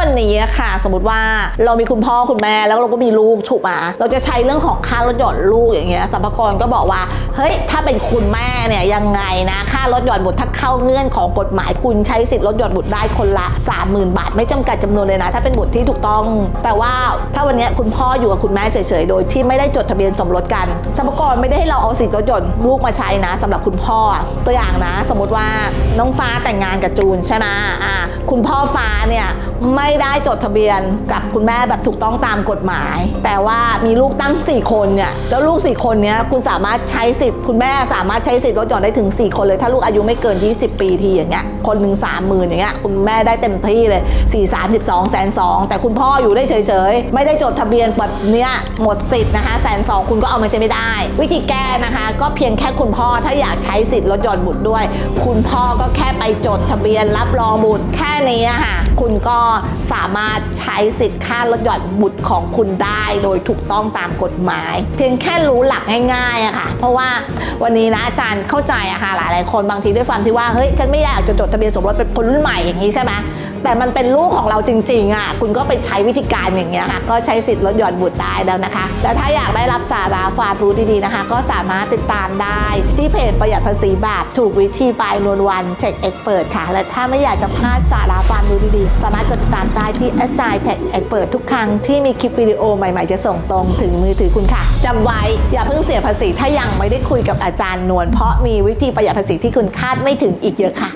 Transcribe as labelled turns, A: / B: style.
A: วันนี้อะค่ะ สมมติว่าเรามีคุณพ่อคุณแม่แล้วเราก็มีลูกถูกไหมเราจะใช้เรื่องของค่ารถหย่อนลูกอย่างเงี้ยสัมภากรก็บอกว่าเฮ้ยถ้าเป็นคุณแม่เนี่ยยังไงนะค่ารถหย่อนบุตรถ้าเข้าเงื่อนของกฎหมายคุณใช้สิทธิ์ลดหย่อนบุตรได้คนละ 30,000 บาท ไม่จำกัดจำนวนเลยนะ ถ้าเป็นบุตรที่ถูกต้อง แต่ว่าถ้าวันนี้คุณพ่ออยู่กับคุณแม่เฉยๆโดยที่ไม่ได้จดทะเบียนสมรสกันสัมภากรไม่ได้ให้เราเอาสิทธิ์ลดหย่อนลูกมาใช้นะสำหรับคุณพ่อตัวอย่างนะ สมมติว่าน้องฟ้าแต่งงานกับจูนใช่ไหมอ่าคุณพ่อฟ้าเนี่ยไม่ไม่ได้จดทะเบียนกับคุณแม่แบบถูกต้องตามกฎหมาย แต่ว่ามีลูกตั้ง 4 คนเนี่ยแล้วลูก 4 คนเนี้ยคุณสามารถใช้สิทธิ์คุณแม่สามารถใช้สิทธิ์ลดหย่อนได้ถึง 4 คนเลย ถ้าลูกอายุไม่เกิน 20 ปีทีอย่างเงี้ยคนหนึ่งสามหมื่นอย่างเงี้ยคุณแม่ได้เต็มที่เลย 4 3 2แสนสองแต่คุณพ่ออยู่ได้เฉยๆ ไม่ได้จดทะเบียนแบบเนี้ยหมดสิทธิ์นะคะแสนสองคุณก็เอามาใช้ไม่ได้ วิธีแก้นะคะ ก็เพียงแค่คุณพ่อถ้าอยากใช้สิทธิ์ลดหย่อนบุตรด้วย คุณพ่อก็แค่ไปจดทะเบียนรับรองบุตรแค่นี้ค่ะคุณก็สามารถใช้สิทธิ์ค่าลดหย่อนบุตรของคุณได้โดยถูกต้องตามกฎหมาย เพียงแค่รู้หลักง่ายๆอะค่ะ เพราะว่าวันนี้นะอาจารย์เข้าใจอะค่ะหลายๆคนบางทีด้วยความที่ว่าเฮ้ยฉันไม่อยากจะจดทะเบียนสมรสเป็นคนรุ่นใหม่อย่างนี้ใช่ไหมแต่มันเป็นลูกของเราจริงๆอะคุณก็ไปใช้วิธีการอย่างเงี้ยค่ะก็ใช้สิทธิ์ลดหย่อนบุตรได้แล้วนะคะแต่ถ้าอยากได้รับสาระความรู้ดีๆนะคะ ก็สามารถติดตามได้ ที่เพจประหยัดภาษีแบบถูกวิธีปลายนวลวันเช็คเอ็กเปิดค่ะ และถ้าไม่อยากจะพลาดสาระความรู้ดีๆ สามารถกดติดตามได้ที่ a s s i g n Tech Expert ทุกครั้งที่มีคลิปวิดีโอใหม่ๆ จะส่งตรงถึงมือถือคุณค่ะจำไว้อย่าเพิ่งเสียภาษีถ้ายังไม่ได้คุยกับอาจารย์นวลเพราะมีวิธีประหยัดภาษีที่คุณคาดไม่ถึงอีกเยอะค่ะ